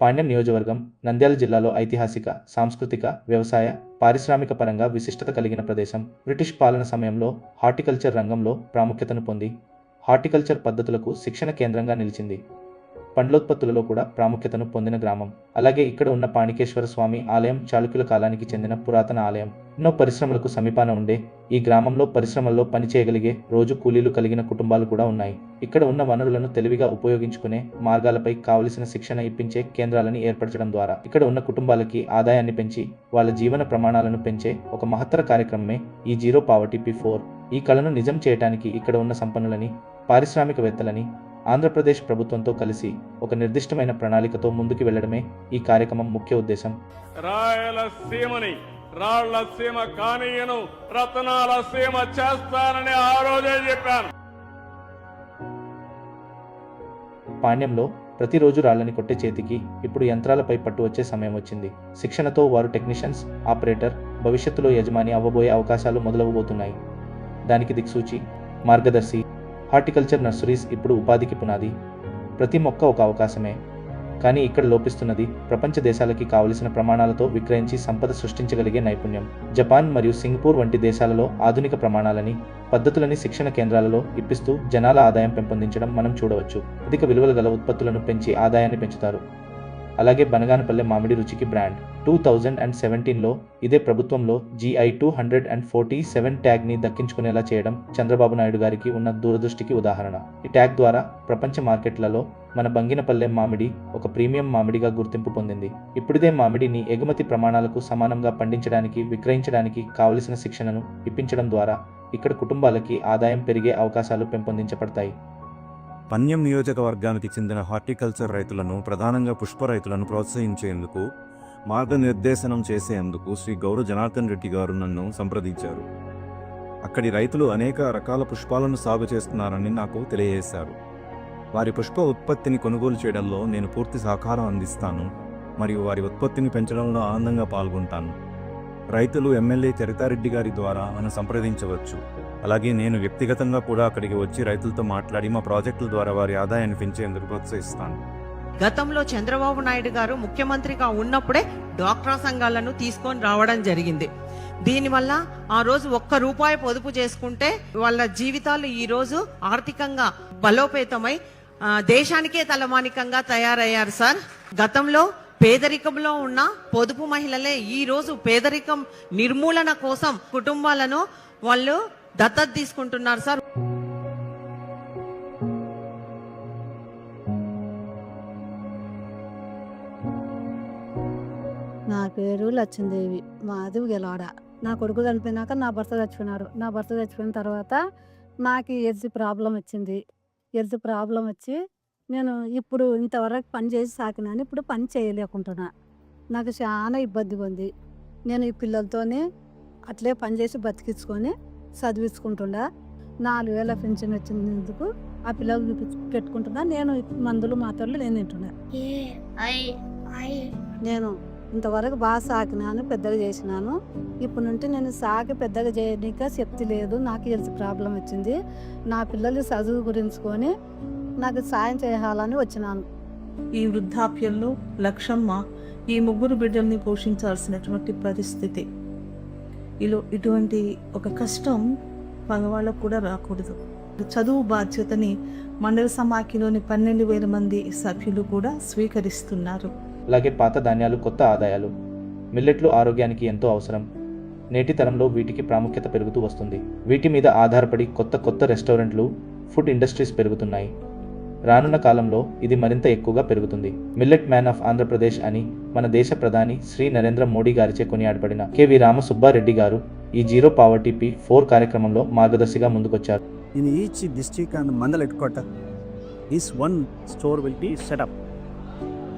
పాండ్యం నియోజకవర్గం నంద్యాల జిల్లాలో ఐతిహాసిక సాంస్కృతిక వ్యవసాయ పారిశ్రామిక పరంగా విశిష్టత కలిగిన ప్రదేశం. బ్రిటిష్ పాలన సమయంలో హార్టికల్చర్ రంగంలో ప్రాముఖ్యతను పొంది హార్టికల్చర్ పద్ధతులకు శిక్షణ కేంద్రంగా నిలిచింది. పండ్లోత్పత్తులలో కూడా ప్రాముఖ్యతను పొందిన గ్రామం. అలాగే ఇక్కడ ఉన్న పాణికేశ్వర స్వామి ఆలయం చాళుక్యుల కాలానికి చెందిన పురాతన ఆలయం. ఎన్నో పరిశ్రమలకు సమీపాన ఉండే ఈ గ్రామంలో పరిశ్రమల్లో పనిచేయగలిగే రోజు కూలీలు కలిగిన కుటుంబాలు కూడా ఉన్నాయి. ఇక్కడ ఉన్న వనరులను తెలివిగా ఉపయోగించుకునే మార్గాలపై కావలసిన శిక్షణ ఇప్పించే కేంద్రాలని ఏర్పరచడం ద్వారా ఇక్కడ ఉన్న కుటుంబాలకి ఆదాయాన్ని పెంచి వాళ్ళ జీవన ప్రమాణాలను పెంచే ఒక మహత్తర కార్యక్రమమే ఈ జీరో పావర్టీ పి ఫోర్. ఈ కళను నిజం చేయడానికి ఇక్కడ ఉన్న సంపన్నులని పారిశ్రామికవేత్తలని ఆంధ్రప్రదేశ్ ప్రభుత్వంతో కలిసి ఒక నిర్దిష్టమైన ప్రణాళికతో ముందుకు వెళ్ళడమే ఈ కార్యక్రమం ముఖ్య ఉద్దేశం. రాయలసీమని రాళ్ళ సీమ కానీయను రతనాల సీమ చేస్తానని ఆ రోజే చెప్పాను. పాండ్యంలో ప్రతిరోజు రాళ్ళని కొట్టే చేతికి ఇప్పుడు యంత్రాలపై పట్టు వచ్చే సమయం వచ్చింది. శిక్షణతో వారు టెక్నీషియన్స్ ఆపరేటర్ భవిష్యత్తులో యజమాని అవ్వబోయే అవకాశాలు మొదలవబోతున్నాయి. దానికి దిక్సూచి మార్గదర్శి హార్టికల్చర్ నర్సరీస్ ఇప్పుడు ఉపాధికి పునాది. ప్రతి మొక్క ఒక అవకాశమే. కానీ ఇక్కడ లోపిస్తున్నది ప్రపంచ దేశాలకి కావలసిన ప్రమాణాలతో విక్రయించి సంపద సృష్టించగలిగే నైపుణ్యం. జపాన్ మరియు సింగపూర్ వంటి దేశాలలో ఆధునిక ప్రమాణాలని పద్ధతులని శిక్షణ కేంద్రాలలో ఇప్పిస్తూ జనాల ఆదాయం పెంపొందించడం మనం చూడవచ్చు. అధిక విలువలు గల ఉత్పత్తులను పెంచి ఆదాయాన్ని పెంచుతారు. అలాగే బనగానపల్లె మామిడి రుచికి బ్రాండ్. టూ థౌజండ్ అండ్ సెవెంటీన్లో ఇదే ప్రభుత్వంలో GI two hundred and forty seven ట్యాగ్ని దక్కించుకునేలా చేయడం చంద్రబాబు నాయుడు గారికి ఉన్న దూరదృష్టికి ఉదాహరణ. ఈ ట్యాగ్ ద్వారా ప్రపంచ మార్కెట్లలో మన బంగినపల్లె మామిడి ఒక ప్రీమియం మామిడిగా గుర్తింపు పొందింది. ఇప్పుడిదే మామిడిని ఎగుమతి ప్రమాణాలకు సమానంగా పండించడానికి విక్రయించడానికి కావలసిన శిక్షణను ఇప్పించడం ద్వారా ఇక్కడ కుటుంబాలకి ఆదాయం పెరిగే అవకాశాలు పెంపొందించబడతాయి. పన్యం నియోజకవర్గానికి చెందిన హార్టికల్చర్ రైతులను ప్రధానంగా పుష్ప రైతులను ప్రోత్సహించేందుకు మార్గనిర్దేశనం చేసేందుకు శ్రీ గౌర జనార్దన్ రెడ్డి గారు నన్ను సంప్రదించారు. అక్కడి రైతులు అనేక రకాల పుష్పాలను సాగు చేస్తున్నారని నాకు తెలియజేశారు. వారి పుష్ప ఉత్పత్తిని కొనుగోలు చేయడంలో నేను పూర్తి సహకారం అందిస్తాను మరియు వారి ఉత్పత్తిని పెంచడంలో ఆనందంగా పాల్గొంటాను. రైతులు ఎమ్మెల్యే చరితారెడ్డి గారి ద్వారా నన్ను సంప్రదించవచ్చు. అలాగే నేను వ్యక్తిగతంగా కూడా అక్కడికి వచ్చి రైతులతో మాట్లాడి మా ప్రాజెక్టుల ద్వారా వారి ఆదాయాన్ని పెంచేందుకు ప్రోత్సహిస్తాను. గతంలో చంద్రబాబు నాయుడు గారు ముఖ్యమంత్రిగా ఉన్నప్పుడే డ్వాక్రా సంఘాలను తీసుకొని రావడం జరిగింది. దీనివల్ల ఆ రోజు ఒక్క రూపాయి పొదుపు చేసుకుంటే వాళ్ళ జీవితాలు ఈ రోజు ఆర్థికంగా బలోపేతమై దేశానికే తలమానికంగా తయారయ్యారు సార్. గతంలో పేదరికంలో ఉన్న పొదుపు మహిళలే ఈ రోజు పేదరికం నిర్మూలన కోసం కుటుంబాలను వాళ్ళు దత్తత తీసుకుంటున్నారు సార్. నా పేరు లచ్చందేవి. మాది గెలాడ నా కొడుకు చనిపోయినాక నా భర్త చచ్చిపోయినారు నా భర్త చచ్చిపోయిన తర్వాత నాకు ఎడ్జ్ ప్రాబ్లం వచ్చింది. ఎడ్జ్ ప్రాబ్లం వచ్చి నేను ఇప్పుడు ఇంతవరకు పని చేసి సాకినాను. ఇప్పుడు పని చేయలేకుంటున్నా. నాకు చాలా ఇబ్బందిగా ఉంది. నేను ఈ పిల్లలతోనే అట్లే పని చేసి బతికించుకొని చదివించుకుంటుండా. నాలుగు వేల పెన్షన్ వచ్చినందుకు ఆ పిల్లలు చూపించి పెట్టుకుంటున్నా. నేను మందులు మాత్రలు నేను తింటున్నా. నేను ఇంతవరకు బాగా సాకినాను పెద్దగా చేసినాను. ఇప్పుడు నుండి నేను సాకి పెద్దగా చేయడానిక శక్తి లేదు. నాకు హెల్త్ ప్రాబ్లం వచ్చింది. నా పిల్లలు చదువు గురించుకొని నాకు సాయం చేయాలని వచ్చినాను. ఈ వృద్ధాప్యంలో లక్షమ్మ ఈ ముగ్గురు బిడ్డల్ని పోషించాల్సినటువంటి పరిస్థితి. ఇలా ఇటువంటి ఒక కష్టం మగవాళ్ళకు కూడా రాకూడదు. చదువు బాధ్యతని మండల సమాఖ్యలోని పన్నెండు వేల మంది సభ్యులు కూడా స్వీకరిస్తున్నారు. అలాగే పాత ధాన్యాలు కొత్త ఆదాయాలు మిల్లెట్లు ఆరోగ్యానికి ఎంతో అవసరం. నేటి తరంలో వీటికి ప్రాముఖ్యత పెరుగుతూ వస్తుంది. వీటి మీద ఆధారపడి కొత్త కొత్త రెస్టారెంట్లు ఫుడ్ ఇండస్ట్రీస్ పెరుగుతున్నాయి. రానున్న కాలంలో ఇది మరింత ఎక్కువగా పెరుగుతుంది. మిల్లెట్ మ్యాన్ ఆఫ్ ఆంధ్రప్రదేశ్ అని మన దేశ ప్రధాని శ్రీ నరేంద్ర మోడీ గారిచే కొనియాడబడిన కెవి రామసుబ్బారెడ్డి గారు ఈ జీరో పావర్టీ పి ఫోర్ కార్యక్రమంలో మార్గదర్శిగా ముందుకొచ్చారు. In each district and mandal head quarter is one store will setup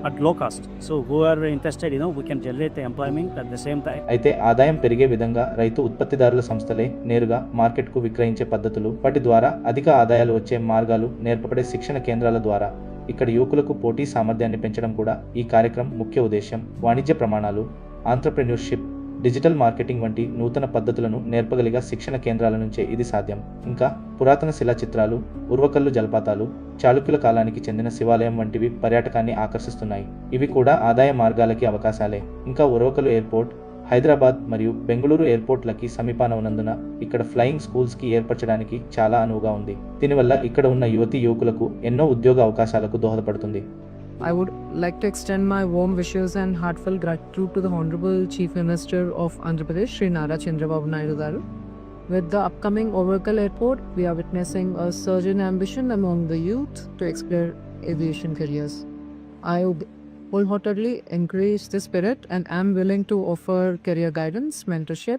at low cost so who are interested know we can generate the employment at the same time అయితే ఆదాయం పెరిగే విధంగా రైతు ఉత్పత్తిదారుల సంస్థలే నేరుగా మార్కెట్కు విక్రయించే పద్ధతులు వాటి ద్వారా అధిక ఆదాయాలు వచ్చే మార్గాలు నేర్పబడే శిక్షణ కేంద్రాల ద్వారా ఇక్కడ యువకులకు పోటీ సామర్థ్యాన్ని పెంచడం కూడా ఈ కార్యక్రమం ముఖ్య ఉద్దేశం వాణిజ్య ప్రమాణాలు ఆంటర్ప్రెన్యూర్షిప్ డిజిటల్ మార్కెటింగ్ వంటి నూతన పద్ధతులను నేర్పగలిగా శిక్షణ కేంద్రాల నుంచే ఇది సాధ్యం. ఇంకా పురాతన శిలా చిత్రాలు ఉర్వకల్లు జలపాతాలు చాళుక్యుల కాలానికి చెందిన శివాలయం వంటివి పర్యాటకాన్ని ఆకర్షిస్తున్నాయి. ఇవి కూడా ఆదాయ మార్గాలకి అవకాశాలే. ఇంకా ఉర్వకల్లు ఎయిర్పోర్ట్ హైదరాబాద్ మరియు బెంగళూరు ఎయిర్పోర్ట్లకి సమీపాన ఉన్నందున ఇక్కడ ఫ్లయింగ్ స్కూల్స్కి ఏర్పరచడానికి చాలా అనువుగా ఉంది. దీనివల్ల ఇక్కడ ఉన్న యువతి యువకులకు ఎన్నో ఉద్యోగ అవకాశాలకు దోహదపడుతుంది. I would like to extend my warm wishes and heartfelt gratitude to the Honorable Chief Minister of Andhra Pradesh, Sri Nara Chandrababu Naidu Garu. With the upcoming Oracle Airport, we are witnessing a surge in ambition among the youth to explore aviation careers. I wholeheartedly encourage this spirit and am willing to offer career guidance, mentorship,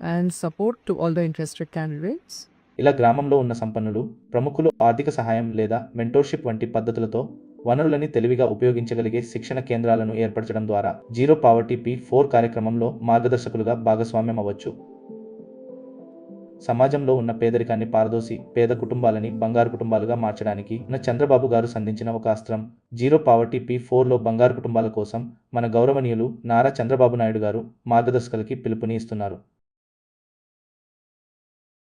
and support to all the interested candidates. ఇలా గ్రామంలో ఉన్న సంపన్నులు ప్రముఖులు ఆర్థిక సహాయం లేదా మెంటోర్షిప్ వంటి పద్ధతులతో వనరులని తెలివిగా ఉపయోగించగలిగే శిక్షణ కేంద్రాలను ఏర్పరచడం ద్వారా జీరో పావర్టీ పి ఫోర్ కార్యక్రమంలో మార్గదర్శకులుగా భాగస్వామ్యం అవ్వచ్చు సమాజంలో ఉన్న పేదరికాన్ని పారదోసి పేద కుటుంబాలని బంగారు కుటుంబాలుగా మార్చడానికి మన చంద్రబాబు గారు సంధించిన ఒక అస్త్రం. జీరో పావర్టీ పి ఫోర్లో బంగారు కుటుంబాల కోసం మన గౌరవనీయులు నారా చంద్రబాబు నాయుడు గారు మార్గదర్శకులకి పిలుపుని ఇస్తున్నారు.